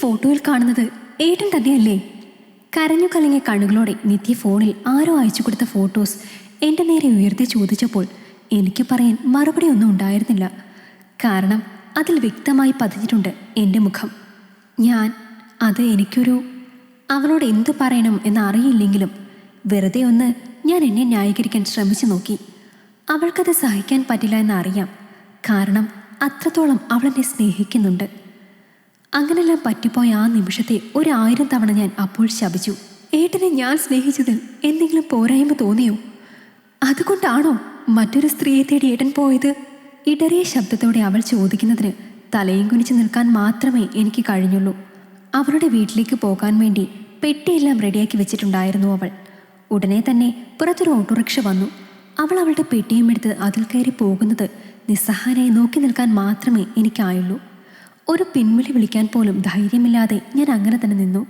ഫോട്ടോയിൽ കാണുന്നത് ഏട്ടൻ തന്നെയല്ലേ? കരഞ്ഞു കലങ്ങിയ കണ്ണുകളോടെ നിത്യ ഫോണിൽ ആരോ അയച്ചു കൊടുത്ത ഫോട്ടോസ് എന്റെ നേരെ ഉയർത്തി ചോദിച്ചപ്പോൾ എനിക്ക് പറയാൻ മറുപടി ഒന്നും ഉണ്ടായിരുന്നില്ല. കാരണം അതിൽ വ്യക്തമായി പതിഞ്ഞിട്ടുണ്ട് എന്റെ മുഖം. ഞാൻ അത് എനിക്കൊരു അവളോട് എന്ത് പറയണം എന്നറിയില്ലെങ്കിലും വെറുതെ ഒന്ന് ഞാൻ എന്നെ ന്യായീകരിക്കാൻ ശ്രമിച്ചു നോക്കി. അവൾക്കത് സഹിക്കാൻ പറ്റില്ല എന്നറിയാം. കാരണം അത്രത്തോളം അവളെന്നെ സ്നേഹിക്കുന്നുണ്ട്. അങ്ങനെല്ലാം പറ്റിപ്പോയ ആ നിമിഷത്തെ ഒരായിരം തവണ ഞാൻ അപ്പോൾ ശപിച്ചു. ഏട്ടനെ ഞാൻ സ്നേഹിച്ചതിൽ എന്തെങ്കിലും പോരായ്മ തോന്നിയോ? അതുകൊണ്ടാണോ മറ്റൊരു സ്ത്രീയെ തേടി ഏട്ടൻ പോയത്? ഇടറിയ ശബ്ദത്തോടെ അവൾ ചോദിക്കുന്നതിന് തലയും കുനിച്ച് നിൽക്കാൻ മാത്രമേ എനിക്ക് കഴിഞ്ഞുള്ളൂ. അവളുടെ വീട്ടിലേക്ക് പോകാൻ വേണ്ടി പെട്ടിയെല്ലാം റെഡിയാക്കി വെച്ചിട്ടുണ്ടായിരുന്നു അവൾ. ഉടനെ തന്നെ പുറത്തൊരു ഓട്ടോറിക്ഷ വന്നു. അവൾ അവളുടെ പെട്ടിയും എടുത്ത് അതിൽ കയറി പോകുന്നത് നിസ്സഹായനായി നോക്കി നിൽക്കാൻ മാത്രമേ എനിക്കായുള്ളൂ. ഒരു പിൻവിളി വിളിക്കാൻ പോലും ധൈര്യമില്ലാതെ ഞാൻ അങ്ങനെ തന്നെ നിന്നു.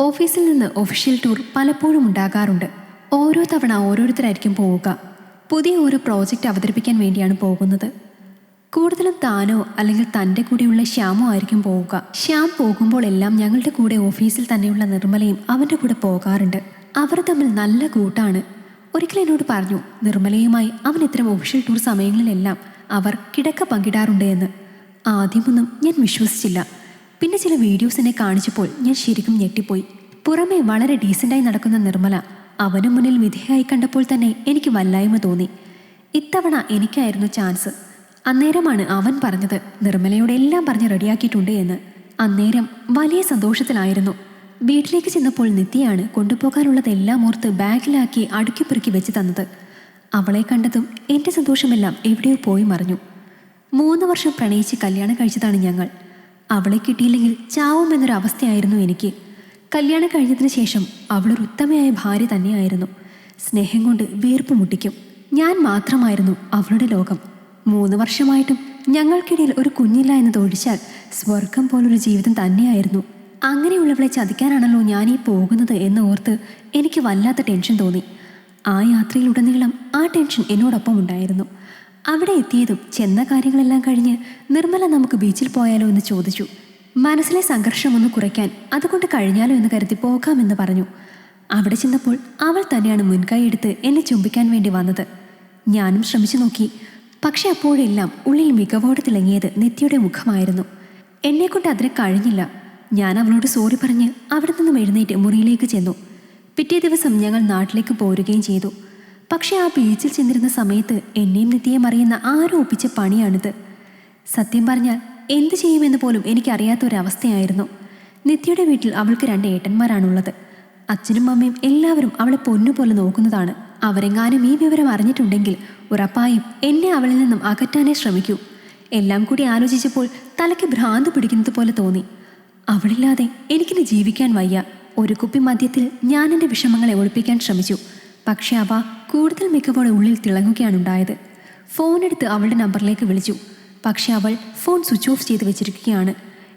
ഓഫീസിൽ നിന്ന് ഒഫീഷ്യൽ ടൂർ പലപ്പോഴും ഉണ്ടാകാറുണ്ട്. ഓരോ തവണ ഓരോരുത്തരായിരിക്കും പോവുക. പുതിയ ഓരോ പ്രോജക്റ്റ് അവതരിപ്പിക്കാൻ വേണ്ടിയാണ് പോകുന്നത്. കൂടുതലും താനോ അല്ലെങ്കിൽ തന്റെ കൂടെയുള്ള ശ്യാമോ ആയിരിക്കും പോവുക. ശ്യാം പോകുമ്പോൾ എല്ലാം ഞങ്ങളുടെ കൂടെ ഓഫീസിൽ തന്നെയുള്ള നിർമ്മലയും അവന്റെ കൂടെ പോകാറുണ്ട്. അവർ തമ്മിൽ നല്ല കൂട്ടാണ്. ഒരിക്കൽ എന്നോട് പറഞ്ഞു നിർമ്മലയുമായി അവൻ ഇത്തരം ഒഫീഷ്യൽ ടൂർ സമയങ്ങളിലെല്ലാം അവർ കിടക്ക പങ്കിടാറുണ്ട് എന്ന്. ആദ്യമൊന്നും ഞാൻ വിശ്വസിച്ചില്ല. പിന്നെ ചില വീഡിയോസ് എന്നെ കാണിച്ചപ്പോൾ ഞാൻ ശരിക്കും ഞെട്ടിപ്പോയി. പുറമേ വളരെ ഡീസന്റായി നടക്കുന്ന നിർമ്മല അവനു മുന്നിൽ വിധേയായി കണ്ടപ്പോൾ തന്നെ എനിക്ക് വല്ലായ്മ തോന്നി. ഇത്തവണ എനിക്കായിരുന്നു ചാൻസ്. അന്നേരമാണ് അവൻ പറഞ്ഞത് നിർമ്മലയോട് എല്ലാം പറഞ്ഞ് റെഡിയാക്കിയിട്ടുണ്ട് എന്ന്. അന്നേരം വലിയ സന്തോഷത്തിലായിരുന്നു. വീട്ടിലേക്ക് ചെന്നപ്പോൾ നിത്യയാണ് കൊണ്ടുപോകാനുള്ളതെല്ലാം ഓർത്ത് ബാഗിലാക്കി അടുക്കിപ്പെറുക്കി വെച്ച് തന്നത്. അവളെ കണ്ടതും എന്റെ സന്തോഷമെല്ലാം എവിടെയോ പോയി മറിഞ്ഞു. മൂന്ന് വർഷം പ്രണയിച്ച് കല്യാണം കഴിച്ചതാണ് ഞങ്ങൾ. അവളെ കിട്ടിയില്ലെങ്കിൽ ചാവും എന്നൊരവസ്ഥയായിരുന്നു എനിക്ക്. കല്യാണം കഴിഞ്ഞതിന് ശേഷം അവളൊരു ഉത്തമയായ ഭാര്യ തന്നെയായിരുന്നു. സ്നേഹം കൊണ്ട് വീർപ്പ് മുട്ടിക്കും. ഞാൻ മാത്രമായിരുന്നു അവളുടെ ലോകം. മൂന്ന് വർഷമായിട്ടും ഞങ്ങൾക്കിടയിൽ ഒരു കുഞ്ഞില്ല എന്നത് ഒഴിച്ചാൽ സ്വർഗം പോലൊരു ജീവിതം തന്നെയായിരുന്നു. അങ്ങനെയുള്ളവളെ ചതിക്കാനാണല്ലോ ഈ പോകുന്നത് എന്ന് ഓർത്ത് എനിക്ക് വല്ലാത്ത ടെൻഷൻ തോന്നി. ആ യാത്രയിലുടനീളം ആ ടെൻഷൻ എന്നോടൊപ്പം ഉണ്ടായിരുന്നു. അവിടെ എത്തിയതും ചെന്ന കാര്യങ്ങളെല്ലാം കഴിഞ്ഞ് നിർമ്മല നമുക്ക് ബീച്ചിൽ പോയാലോ എന്ന് ചോദിച്ചു. മനസ്സിലെ സംഘർഷം ഒന്ന് കുറയ്ക്കാൻ അതുകൊണ്ട് കഴിഞ്ഞാലോ എന്ന് കരുതി പോകാമെന്ന് പറഞ്ഞു. അവിടെ ചെന്നപ്പോൾ അവൾ തന്നെയാണ് മുൻകൈ എടുത്ത് എന്നെ ചുംബിക്കാൻ വേണ്ടി വന്നത്. ഞാനും ശ്രമിച്ചു നോക്കി. പക്ഷെ അപ്പോഴെല്ലാം ഉള്ളിൽ മികവോടെ തിളങ്ങിയത് നിത്യയുടെ മുഖമായിരുന്നു. എന്നെക്കൊണ്ട് അതിന് കഴിഞ്ഞില്ല. ഞാൻ അവളോട് സോറി പറഞ്ഞ് അവിടെ നിന്നും എഴുന്നേറ്റ് മുറിയിലേക്ക് ചെന്നു. പിറ്റേ ദിവസം ഞങ്ങൾ നാട്ടിലേക്ക് പോരുകയും ചെയ്തു. പക്ഷെ ആ ബീച്ചിൽ ചെന്നിരുന്ന സമയത്ത് എന്നെയും നിത്യയും അറിയുന്ന ആരോ ഒപ്പിച്ച പണിയാണിത്. സത്യം പറഞ്ഞാൽ എന്ത് ചെയ്യുമെന്ന് പോലും എനിക്കറിയാത്ത ഒരവസ്ഥയായിരുന്നു നിത്യയുടെ വീട്ടിൽ അവൾക്ക് രണ്ട് ഏട്ടന്മാരാണുള്ളത്. അച്ഛനും അമ്മയും എല്ലാവരും അവളെ പൊന്നുപോലെ നോക്കുന്നതാണ്. അവരെങ്ങാനും ഈ വിവരം അറിഞ്ഞിട്ടുണ്ടെങ്കിൽ ഉറപ്പായും എന്നെ അവളിൽ നിന്നും അകറ്റാനേ ശ്രമിക്കൂ. എല്ലാം കൂടി ആലോചിച്ചപ്പോൾ തലയ്ക്ക് ഭ്രാന്ത് പിടിക്കുന്നത് പോലെ തോന്നി. അവളില്ലാതെ എനിക്കിനി ജീവിക്കാൻ വയ്യ. ഒരു കുപ്പി മദ്യത്തിൽ ഞാൻ എന്റെ വിഷമങ്ങളെ ഒളിപ്പിക്കാൻ ശ്രമിച്ചു. പക്ഷെ അവ കൂടുതൽ മികവോടെ ഉള്ളിൽ തിളങ്ങുകയാണ് ഉണ്ടായത്. ഫോൺ എടുത്ത് അവളുടെ നമ്പറിലേക്ക് വിളിച്ചു. പക്ഷെ അവൾ ഫോൺ സ്വിച്ച് ഓഫ് ചെയ്ത് വെച്ചിരിക്കുകയാണ്.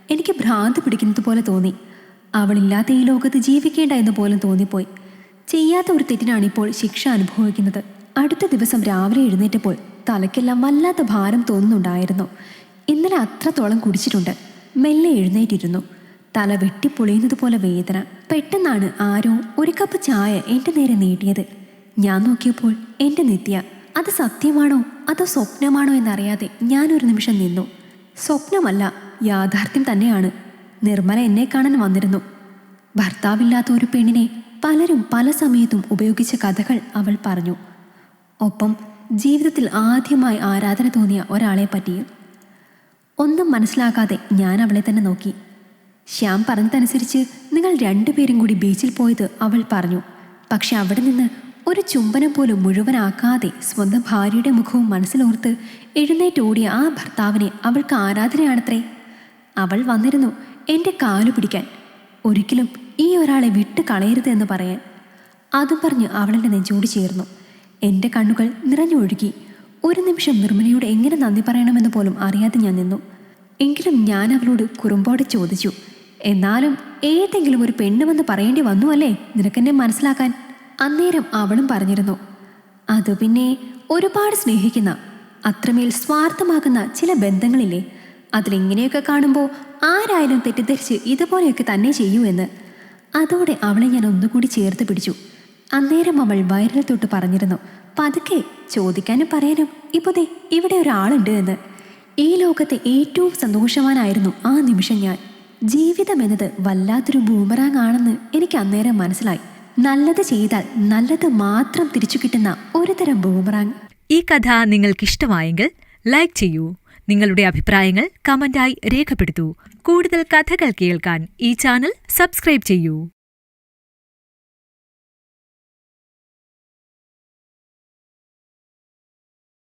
എനിക്ക് ഭ്രാന്ത് പിടിക്കുന്നത് പോലെ തോന്നി. അവളില്ലാത്ത ഈ ലോകത്ത് ജീവിക്കേണ്ട എന്ന് പോലും തോന്നിപ്പോയി. ചെയ്യാത്ത ഒരു തെറ്റിനാണ് ഇപ്പോൾ ശിക്ഷ അനുഭവിക്കുന്നത്. അടുത്ത ദിവസം രാവിലെ എഴുന്നേറ്റപ്പോൾ തലയ്ക്കെല്ലാം വല്ലാത്ത ഭാരം തോന്നുന്നുണ്ടായിരുന്നു. ഇന്നലെ അത്രത്തോളം കുടിച്ചിട്ടുണ്ട്. മെല്ലെ എഴുന്നേറ്റിരുന്നു. തല വെട്ടിപ്പൊളിയുന്നത് പോലെ വേദന. പെട്ടെന്നാണ് ആരോ ഒരു കപ്പ് ചായ എന്റെ നേരെ നീട്ടിയത്. ഞാൻ നോക്കിയപ്പോൾ എന്റെ നിത്യ അത് സത്യമാണോ അതോ സ്വപ്നമാണോ എന്നറിയാതെ ഞാനൊരു നിമിഷം നിന്നു. സ്വപ്നമല്ല യാഥാർത്ഥ്യം തന്നെയാണ്. നിർമ്മല എന്നെ കാണാൻ വന്നിരുന്നു. ഭർത്താവില്ലാത്ത ഒരു പെണ്ണിനെ പലരും പല സമയത്തും ഉപയോഗിച്ച കഥകൾ അവൾ പറഞ്ഞു. ഒപ്പം ജീവിതത്തിൽ ആദ്യമായി ആരാധന തോന്നിയ ഒരാളെ പറ്റിയും ഒന്നും മനസ്സിലാക്കാതെ ഞാൻ അവളെ തന്നെ നോക്കി. ശ്യാം പറഞ്ഞതനുസരിച്ച് നിങ്ങൾ രണ്ടുപേരും കൂടി ബീച്ചിൽ പോയത് അവൾ പറഞ്ഞു. പക്ഷെ അവിടെ നിന്ന് ഒരു ചുംബനം പോലും മുഴുവനാക്കാതെ സ്വന്തം ഭാര്യയുടെ മുഖവും മനസ്സിലോർത്ത് എഴുന്നേറ്റോടിയ ആ ഭർത്താവിനെ അവൾക്ക് ആരാധനയാണത്രേ. അവൾ വന്നിരുന്നു എന്റെ കാലു പിടിക്കാൻ. ഒരിക്കലും ഈ ഒരാളെ വിട്ട് കളയരുത് എന്ന് പറയാൻ. അതും പറഞ്ഞ് അവളെന്റെ നെഞ്ചോട് ചേർന്നു. എന്റെ കണ്ണുകൾ നിറഞ്ഞൊഴുകി. ഒരു നിമിഷം നിർമ്മലയോട് എങ്ങനെ നന്ദി പറയണമെന്ന് പോലും അറിയാതെ ഞാൻ നിന്നു. എങ്കിലും ഞാൻ അവളോട് കുറുമ്പോടെ ചോദിച്ചു എന്നാലും ഏതെങ്കിലും ഒരു പെണ്ണ് വന്ന് പറയേണ്ടി വന്നു അല്ലേ നിനക്കെന്നെ മനസ്സിലാക്കാൻ? അന്നേരം അവളും പറഞ്ഞിരുന്നു അത് പിന്നെ ഒരുപാട് സ്നേഹിക്കുന്ന അത്രമേൽ സ്വാർത്ഥമാകുന്ന ചില ബന്ധങ്ങളില്ലേ? അതിലിങ്ങനെയൊക്കെ കാണുമ്പോൾ ആരായാലും തെറ്റിദ്ധരിച്ച് ഇതുപോലെയൊക്കെ തന്നെ ചെയ്യൂ എന്ന്. അതോടെ അവളെ ഞാൻ ഒന്നുകൂടി ചേർത്ത് പിടിച്ചു. അന്നേരം അവൾ വയറിൽ തൊട്ട് പറഞ്ഞിരുന്നു പതുക്കെ ചോദിക്കാനും പറയാനും ഇപ്പൊ ദേ ഇവിടെ ഒരാളുണ്ട് എന്ന്. ഈ ലോകത്തെ ഏറ്റവും സന്തോഷവാനായിരുന്നു ആ നിമിഷം ഞാൻ. ജീവിതം എന്നത് വല്ലാത്തൊരു ബൂമറാങ് ആണെന്ന് എനിക്ക് അന്നേരം മനസ്സിലായി. നല്ലത് ചെയ്താൽ നല്ലത് മാത്രം തിരിച്ചു കിട്ടുന്ന ഒരു തരം ബൂമറാങ് ഈ കഥ നിങ്ങൾക്കിഷ്ടമായെങ്കിൽ ലൈക്ക് ചെയ്യൂ. നിങ്ങളുടെ അഭിപ്രായങ്ങൾ കമന്റായി രേഖപ്പെടുത്തൂ. കൂടുതൽ കഥകൾ കേൾക്കാൻ ഈ ചാനൽ സബ്സ്ക്രൈബ് ചെയ്യൂ.